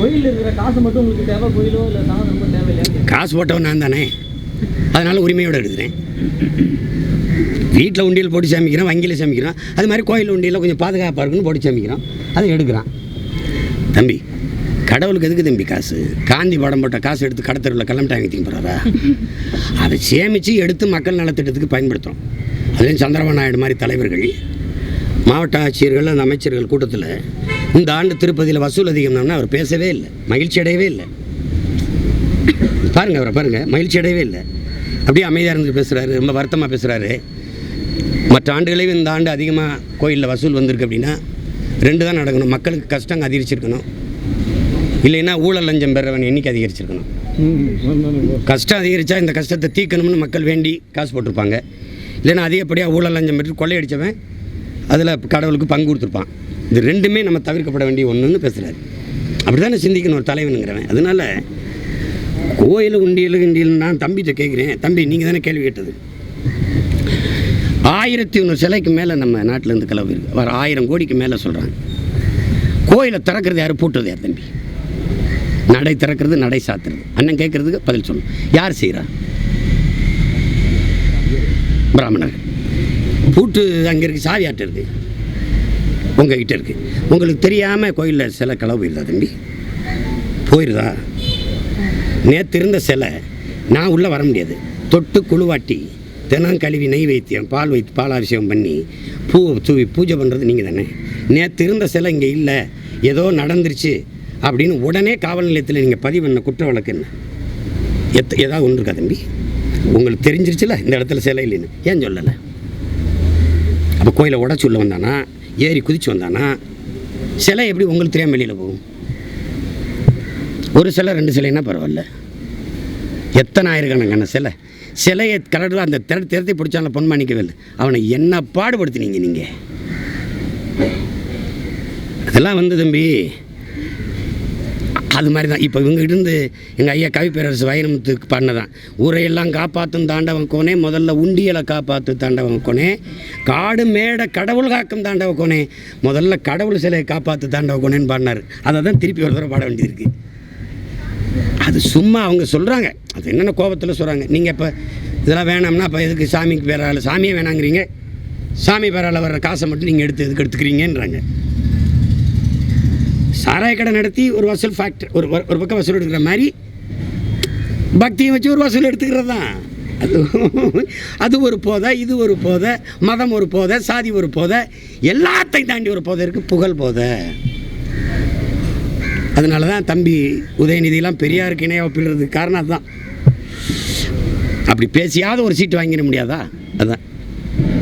கோயில் இருக்கிற காசு மட்டும் உங்களுக்கு தேவை கோயிலோ இல்லை சாதம் ரொம்ப தேவையில்லையா காசு போட்டவன் நான் தானே? அதனால் உரிமையோடு எடுக்கிறேன். வீட்டில் உண்டியல் போட்டு சமைக்கிறோம் வங்கியில் சமைக்கிறோம். அது மாதிரி கோயில் உண்டியில் கொஞ்சம் பாதுகாப்பாக இருக்குன்னு போட்டு சமைக்கிறோம். அதை எடுக்கிறான். தம்பி கடவுளுக்கு எதுக்கு தம்பி காசு? காந்தி படம் போட்ட காசு எடுத்து கடத்தருவில் கிளம்பிட்டாங்க வைத்திங்க போகிறாரா அதை சேமித்து எடுத்து மக்கள் நலத்திட்டத்துக்கு பயன்படுத்துகிறோம் அதுலேயும் சந்திரபாபு நாயுடு மாதிரி தலைவர்கள் மாவட்ட ஆட்சியர்கள் அந்த அமைச்சர்கள் கூட்டத்தில் இந்த ஆண்டு திருப்பதியில் வசூல் அதிகம்னா அவர் பேசவே இல்லை. மகிழ்ச்சி அடையவே இல்லை. பாருங்க அவரை பாருங்கள் மகிழ்ச்சி அடையவே இல்லை. அப்படியே அமைதியாக இருந்து பேசுகிறாரு ரொம்ப வருத்தமாக பேசுகிறாரு மற்ற ஆண்டுகளையும் இந்த ஆண்டு அதிகமாக கோயிலில் வசூல் வந்திருக்கு அப்படின்னா ரெண்டு தான் நடக்கணும். மக்களுக்கு கஷ்டம் அதிகரிச்சிருக்கணும். இல்லைன்னா ஊழல் லஞ்சம் பெறவன் எண்ணிக்கை அதிகரிச்சிருக்கணும். கஷ்டம் அதிகரித்தா இந்த கஷ்டத்தை தீர்க்கணும்னு மக்கள் வேண்டி காசு போட்டிருப்பாங்க. இல்லைன்னா அதிகப்படியாக ஊழல் லஞ்சம் பெற்று கொள்ளையடித்தவன் அதில் கடவுளுக்கு பங்கு கொடுத்துருப்பான். இது ரெண்டுமே நம்ம தவிர்க்கப்பட வேண்டிய ஒன்றுன்னு பேசுகிறாரு அப்படி தானே சிந்திக்கணும் ஒரு தலைவனுங்கிறவன். அதனால் கோயில் உண்டியல் உண்டியல் நான் தம்பிகிட்ட கேட்குறேன் தம்பி நீங்கள் தானே கேள்வி கேட்டது. ஆயிரத்தி ஒன்று சிலைக்கு மேலே நம்ம நாட்டிலேருந்து கிளம்பி இருக்குது வர ஆயிரம் கோடிக்கு மேலே சொல்கிறாங்க கோயிலை திறக்கிறது யார்? பூட்டுறது யார் தம்பி? நடை திறக்கிறது நடை சாத்துறது. அண்ணன் கேட்குறதுக்கு பதில் சொல்லணும். யார் செய்கிறா பிராமணர். பூட்டு அங்கே இருக்குது சாவி ஆட்டு இருக்குது உங்ககிட்ட இருக்குது உங்களுக்கு தெரியாமல் கோயிலில் சில களவு இல்லை தம்பி. போயிருதா? நேற்று இருந்த சிலை நான் உள்ளே வர முடியாது. தொட்டு குழுவாட்டி தினம் கழுவி நெய் வைத்தியம் பால் வைத்து பாலாபிஷேகம் பண்ணி பூவை தூவி பூஜை பண்ணுறது நீங்கள் தானே? நேற்று இருந்த சிலை இங்கே இல்லை ஏதோ நடந்துருச்சு அப்படின்னு உடனே காவல் நிலையத்தில் நீங்கள் பதிவு பண்ண குற்ற வழக்கு என்ன? எத் ஏதாவது ஒன்று இருக்கா தம்பி? உங்களுக்கு தெரிஞ்சிருச்சுல இந்த இடத்துல சிலை இல்லைன்னு? ஏன் சொல்லலை? அப்போ கோயிலை உடச்சு உள்ள வந்தானா? ஏறி குதிச்சு வந்தான்னா சிலை எப்படி உங்களுக்கு தெரியாமல் வெளியில் போகும்? ஒரு சிலை ரெண்டு சிலைன்னா பரவாயில்ல. எத்தனை ஆயிரக்கணக்கான சிலை. சிலையை கலரில் அந்த திரட்டு திறத்தை பிடிச்சாலும் பொன் மாணிக்கவே இல்லை. அவனை என்ன பாடுபடுத்தினீங்க நீங்கள் அதெல்லாம் வந்து தம்பி அது மாதிரி தான் இப்போ இவங்க இருந்து எங்கள் ஐயா கவிப்பேரரசு வைரமுத்துக்கு பண்ணதான். ஊரையெல்லாம் காப்பாற்றும் தாண்டவன் கோனே முதல்ல உண்டியலை காப்பாற்று தாண்டவன் கோனே காடு மேடை கடவுள் காக்கும் தாண்டவ கோனே முதல்ல கடவுள் சிலையை காப்பாற்று தாண்டவ கோனேன்னு பாடினார். அதை தான் திருப்பி ஒரு தடவை பாட வேண்டியது அது சும்மா அவங்க சொல்கிறாங்க அது என்னென்ன கோபத்தில் சொல்கிறாங்க நீங்கள் இப்போ இதெல்லாம் வேணாம்னா இப்போ எதுக்கு சாமிக்கு பேரால் சாமியே வேணாங்கிறீங்க. சாமி பேரால் வர்ற காசை மட்டும் நீங்கள் எடுத்து எதுக்கு எடுத்துக்கிறீங்கன்றாங்க. சாராய கடை நடத்தி ஒரு வசூல் ஃபேக்டர் ஒரு ஒரு பக்கம் வசூல் எடுக்கிற மாதிரி பக்தியை வச்சு ஒரு வசூல் எடுத்துக்கிறது? தான் அது அது ஒரு போதை இது ஒரு போதை மதம் ஒரு போதை சாதி ஒரு போதை எல்லாத்தையும் தாண்டி ஒரு போதை இருக்குது புகழ் போதை. அதனால தான் தம்பி உதயநிதியெலாம் பெரியாருக்கு இணையாக ஒப்பிடுறதுக்கு காரணம் அதுதான். அப்படி பேசியாவது ஒரு சீட்டு வாங்கிட முடியாதா? அதுதான்